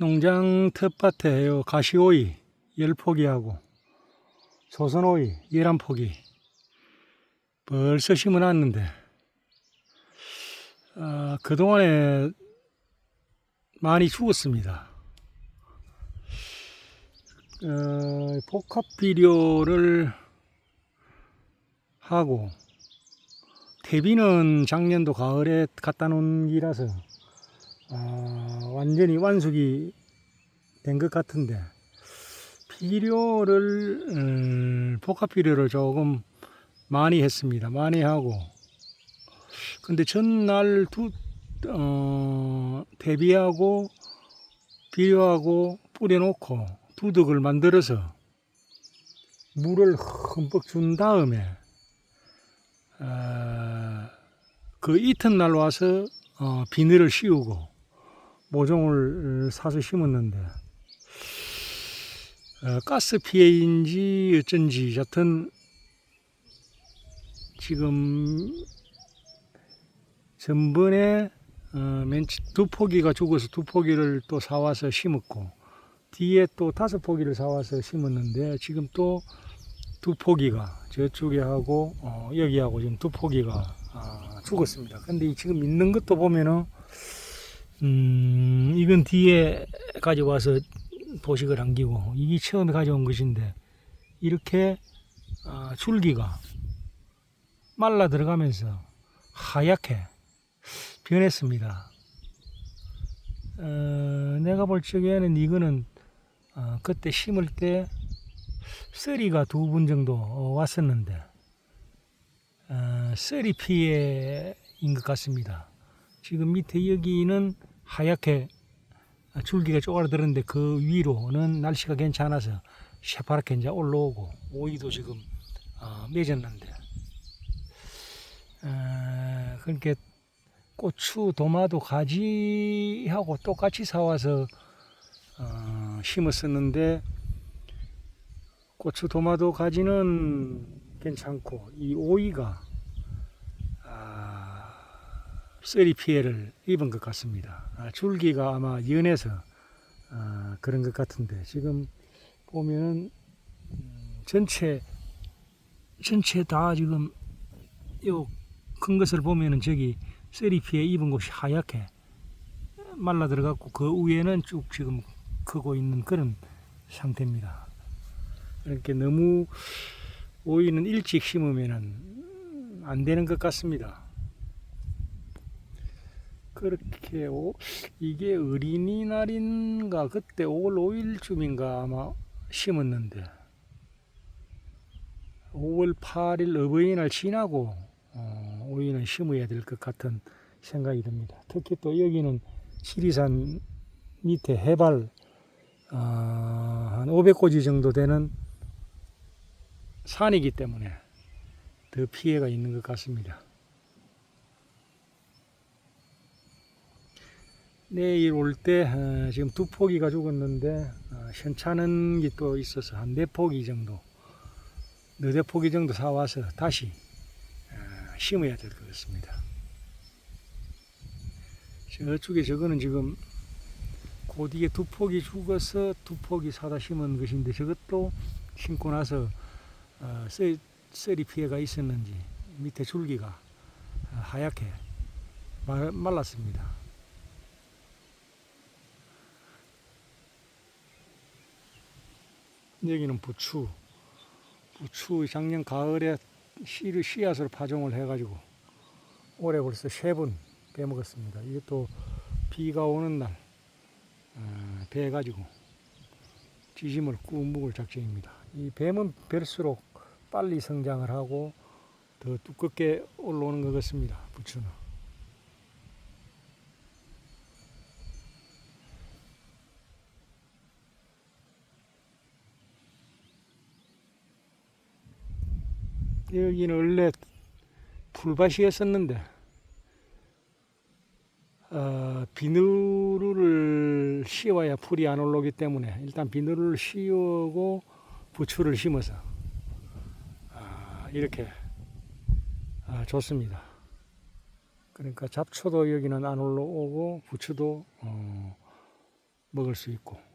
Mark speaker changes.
Speaker 1: 농장 텃밭에 요 가시오이 10포기하고 조선오이 11포기 벌써 심어놨는데 아, 그동안에 많이 죽었습니다. 어, 복합 비료를 하고 퇴비는 작년도 가을에 갖다 놓은 기라서 아, 완전히 완숙이 된 것 같은데 비료를 음, 복합 비료를 조금 많이 했습니다. 많이 하고 근데 전날 두 어, 대비하고 비료하고 뿌려놓고 두둑을 만들어서 물을 흠뻑 준 다음에 어, 그 이튿날 와서 어, 비늘을 씌우고 모종을 사서 심었는데 어, 가스 피해인지 어쩐지 여튼 지금 전번에 어, 맨두 포기가 죽어서 두 포기를 또 사와서 심었고 뒤에 또 다섯 포기를 사와서 심었는데 지금 또 두 포기가 저쪽에 하고 어, 여기하고 지금 두 포기가 아, 죽었습니다. 근데 이 지금 있는 것도 보면은 음, 이건 뒤에 가져와서 도식을 안기고 이게 처음에 가져온 것인데 이렇게 아, 줄기가 말라 들어가면서 하얗게 변했습니다. 어, 내가 볼 적에는 이거는 어, 그때 심을 때 쓰리가 두 분 정도 어, 왔었는데 어, 쓰리 피해인 것 같습니다. 지금 밑에 여기는 하얗게 줄기가 쪼그라들었는데 그 위로는 날씨가 괜찮아서 새파랗게 이제 올라오고 오이도 지금 어, 맺었는데. 어, 그렇게 고추, 도마도 가지하고 똑같이 사와서 어, 심었었는데 고추, 도마도 가지는 괜찮고 이 오이가 아, 쓰리 피해를 입은 것 같습니다. 아, 줄기가 아마 연해서 아, 그런 것 같은데 지금 보면은 음, 전체 전체 다 지금 요 큰 것을 보면은 저기 쓰리 피해 입은 곳이 하얗게 말라 들어갔고 그 위에는 쭉 지금 크고 있는 그런 상태입니다. 이렇게 너무 오이는 일찍 심으면은 안 되는 것 같습니다. 그렇게 오, 이게 어린이날인가 그때 5월 5일쯤인가 아마 심었는데 5월 8일 어버이날 지나고 어, 오이는 심어야 될 것 같은 생각이 듭니다. 특히 또 여기는 지리산 밑에 해발 어, 한 500고지 정도 되는 산이기 때문에 더 피해가 있는 것 같습니다. 내일 올 때 지금 두 포기가 죽었는데 어, 현찮은 게또 있어서 한 네 포기 정도 너댓 포기 정도 사와서 다시 어, 심어야 될 것 같습니다. 저쪽에 저거는 지금 그 뒤에 두 포기 죽어서 두 포기 사다 심은 것인데 저것도 심고 나서 어, 썰, 썰이 피해가 있었는지 밑에 줄기가 어, 하얗게 말, 말랐습니다. 여기는 부추. 부추 작년 가을에 씨를 씨앗으로 파종을 해가지고 올해 벌써 세 번 빼먹었습니다. 이것도 비가 오는 날 어, 베가지고 지짐을 꾹 묵을 작정입니다. 이 뱀은 뵐수록 빨리 성장을 하고 더 두껍게 올라오는 것 같습니다. 부추는. 여기는 원래 풀밭이었었는데 어, 비누를 씌워야 풀이 안 올라오기 때문에 일단 비누를 씌우고 부추를 심어서 아, 이렇게 아, 좋습니다. 그러니까 잡초도 여기는 안 올라오고 부추도 어, 먹을 수 있고